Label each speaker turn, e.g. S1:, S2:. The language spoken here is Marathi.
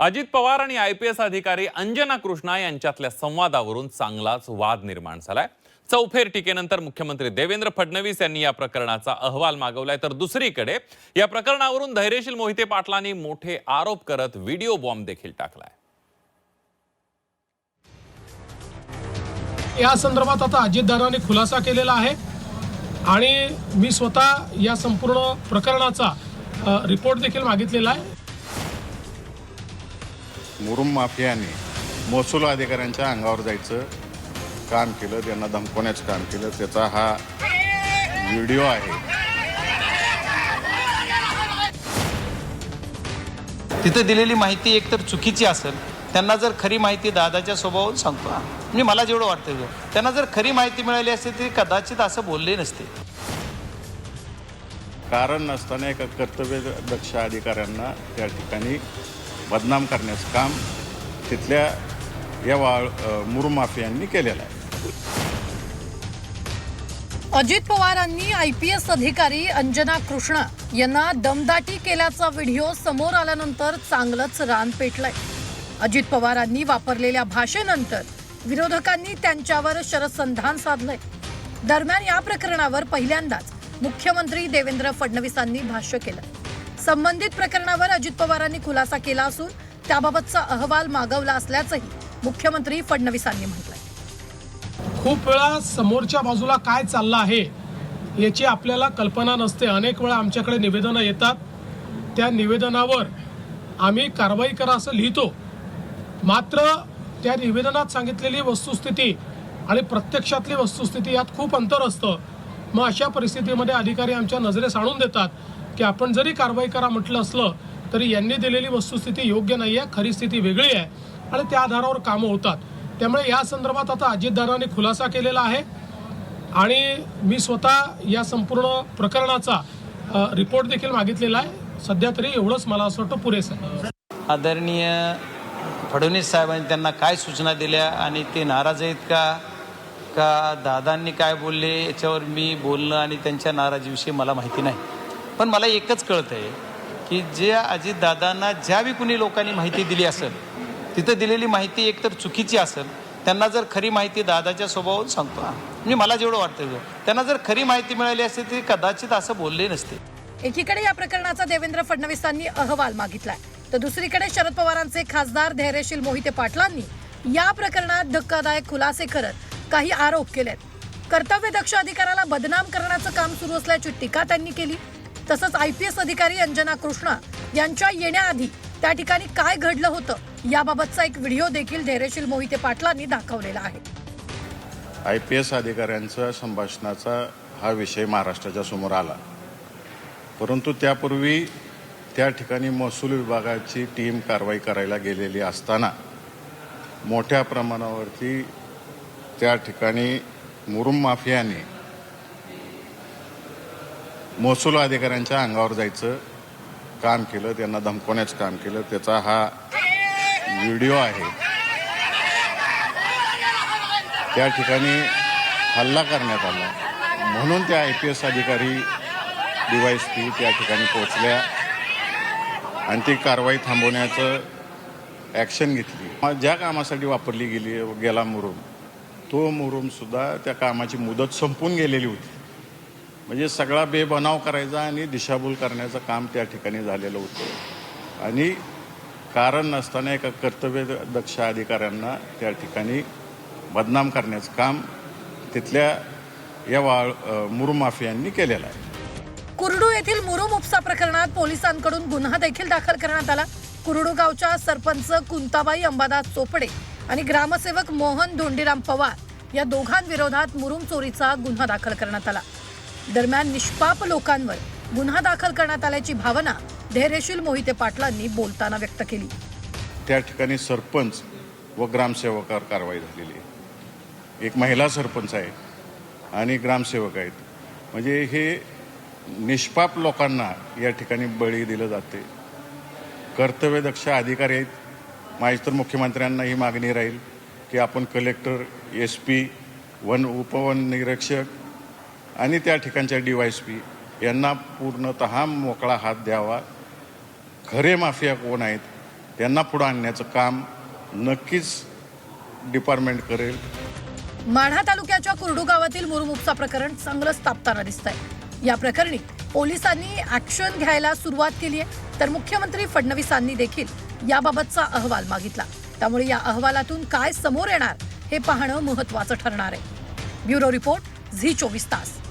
S1: अजित पवार आणि आय पी एस अधिकारी अंजना कृष्णा यांच्यातल्या संवादावरून चांगलाच वाद निर्माण झालाय. चौफेर टीकेनंतर मुख्यमंत्री देवेंद्र फडणवीस यांनी या प्रकरणाचा अहवाल मागवलाय. तर दुसरीकडे या प्रकरणावरून धैर्यशील मोहिते पाटलांनी मोठे आरोप करत व्हिडिओ बॉम्ब देखील टाकलाय.
S2: या संदर्भात आता अजितदादांनी खुलासा केलेला आहे. आणि मी स्वतः या संपूर्ण प्रकरणाचा रिपोर्ट देखील मागितलेला आहे.
S3: मुरुम माफियाने महसूल अधिकाऱ्यांच्या अंगावर जायचं काम केलं त्यांना धमकवण्याचं काम केलं. त्याचा हा व्हिडिओ आहे.
S4: तिथं दिलेली माहिती एकतर चुकीची असेल. त्यांना जर खरी माहिती दादाच्या स्वभावावरून सांगतो. म्हणजे मला जेवढं वाटतं. त्यांना जर खरी माहिती मिळाली असते ते कदाचित असं बोलले नसते.
S3: कारण नसताना एका कर्तव्यदक्ष अधिकाऱ्यांना त्या ठिकाणी बदनाम करण्याचं काम तिथल्या या वाळ अ, केलेलं आहे.
S5: अजित पवारांनी आय पी एस अधिकारी अंजना कृष्णा यांना दमदाटी केल्याचा व्हिडिओ समोर आल्यानंतर चांगलंच रान पेटलंय. अजित पवारांनी वापरलेल्या भाषेनंतर विरोधकांनी त्यांच्यावर शरसंधान साधलंय. दरम्यान या प्रकरणावर पहिल्यांदाच मुख्यमंत्री देवेंद्र फडणवीसांनी भाष्य केलं. संबंधित प्रकरणावर अजित पवारांनी खुलासा केला असून त्याबाबतचा अहवाल मागवला असल्याचंही मुख्यमंत्री फडणवीसांनी म्हटलंय.
S2: खूप वेळा समोरच्या बाजूला काय चाललं आहे याची आपल्याला कल्पना नसते. अनेक वेळा आमच्याकडे निवेदनं येतात. त्या निवेदनावर आम्ही कारवाई करा असं लिहितो. मात्र त्या निवेदनात सांगितलेली वस्तुस्थिती आणि प्रत्यक्षातली वस्तुस्थिती यात खूप अंतर असतं. मग अशा परिस्थितीमध्ये अधिकारी आमच्या नजरेस आणून देतात. की आपण जरी कारवाई करा म्हटलं असलं तरी यांनी दिलेली वस्तुस्थिती योग्य नाही आहे खरी स्थिती वेगळी आहे आणि त्या आधारावर कामं होतात. त्यामुळे या संदर्भात आता अजितदारांनी खुलासा केलेला आहे आणि मी स्वतः या संपूर्ण प्रकरणाचा रिपोर्ट देखील मागितलेला आहे. सध्या तरी एवढंच मला असं वाटतं पुरेसं आहे.
S4: आदरणीय फडणवीस साहेबांनी त्यांना काय सूचना दिल्या आणि ते नाराज आहेत का? का दादांनी काय बोलले? याच्यावर मी बोलणं आणि त्यांच्या नाराजीविषयी मला माहिती नाही. पण मला एकच कळतं आहे की जे अजितदादांना ज्या कुणी लोकांनी माहिती दिली असेल तिथं दिलेली माहिती एकतर चुकीची असेल त्यांना जर खरी माहिती दादाच्या स्वभावावर सांगतो. म्हणजे मला जेवढं वाटतं त्यांना जर खरी माहिती मिळाली असते ती कदाचित असं बोलले नसते.
S5: एकीकडे या प्रकरणाचा देवेंद्र फडणवीसांनी अहवाल मागितलाय. तर दुसरीकडे शरद पवारांचे खासदार धैर्यशील मोहिते पाटलांनी या प्रकरणात धक्कादायक खुलासे करत काही आरोप केलेत. कर्तव्यदक्ष अधिकाराला बदनाम करण्याचं काम सुरू असल्याची टीका त्यांनी केली. तसंच आय पी एस अधिकारी अंजना कृष्णा यांच्या येण्याआधी त्या ठिकाणी काय घडलं होतं याबाबतचा एक व्हिडिओ देखील धैर्यशील मोहिते पाटलांनी दाखवलेला आहे.
S3: आय पी एस अधिकाऱ्यांचा संभाषणाचा हा विषय महाराष्ट्राच्या समोर आला. परंतु त्यापूर्वी त्या ठिकाणी महसूल विभागाची टीम कारवाई करायला गेलेली असताना मोठ्या प्रमाणावरती त्या ठिकाणी मुरुम माफियाने महसूल अधिकाऱ्यांच्या अंगावर जायचं काम केलं त्यांना धमकवण्याचं काम केलं. त्याचा हा व्हिडिओ आहे. त्या ठिकाणी हल्ला करण्यात आला. म्हणून त्या आय पी एस अधिकारी डिवाईस पी त्या ठिकाणी पोहोचल्या आणि ती कारवाई थांबवण्याचं ॲक्शन घेतली. ज्या कामासाठी वापरली गेली गेला मुरुम तो मुरुमसुद्धा त्या कामाची मुदत संपून गेलेली होती. म्हणजे सगळा बेबनाव करायचा आणि दिशाभूल करण्याचं काम त्या ठिकाणी झालेलं होतं. आणि कारण नसताना एका कर्तव्यदक्ष अधिकाऱ्यांना त्या ठिकाणी बदनाम करण्याचं काम तिथल्या या वाळ अ, माफियांनी केलेलं आहे.
S5: कुरडू येथील मुरुम उपसा प्रकरणात पोलिसांकडून गुन्हा देखील दाखल करण्यात आला. कुरडू गावच्या सरपंच कुंताबाई अंबादास चोपडे आणि ग्रामसेवक मोहन धोंडीराम पवार या दोघांविरोधात मुरुम चोरीचा गुन्हा दाखल करण्यात आला. दरम्यान निष्पाप लोकांवर गुन्हा दाखल करण्यात आल्याची भावना धैर्यशील मोहिते पाटलांनी बोलताना व्यक्त केली.
S3: त्या ठिकाणी सरपंच व ग्रामसेवकावर कारवाई झालेली आहे. एक महिला सरपंच आहे आणि ग्रामसेवक आहेत. म्हणजे हे निष्पाप लोकांना या ठिकाणी बळी दिलं जाते. कर्तव्यदक्ष अधिकारी आहेत. माझी तर मुख्यमंत्र्यांना ही मागणी राहील की आपण कलेक्टर एस पी वन उपवन निरीक्षक आणि त्या ठिकाणच्या डी वाय पी यांना पूर्णत मोकळा हात द्यावा. खरे माफिया कोण आहेत त्यांना पुढं आणण्याचं काम नक्कीच डिपार्टमेंट करेल.
S5: माढा तालुक्याच्या कुर्डू गावातील मुरुमुपसा प्रकरण चांगलंच तापताना दिसत आहे या प्रकरणी पोलिसांनी ऍक्शन घ्यायला सुरुवात केली आहे तर मुख्यमंत्री फडणवीसांनी देखील याबाबतचा अहवाल मागितला. त्यामुळे या अहवालातून काय समोर येणार हे पाहणं महत्वाचं ठरणार आहे. ब्युरो रिपोर्ट झी चोवीस तास.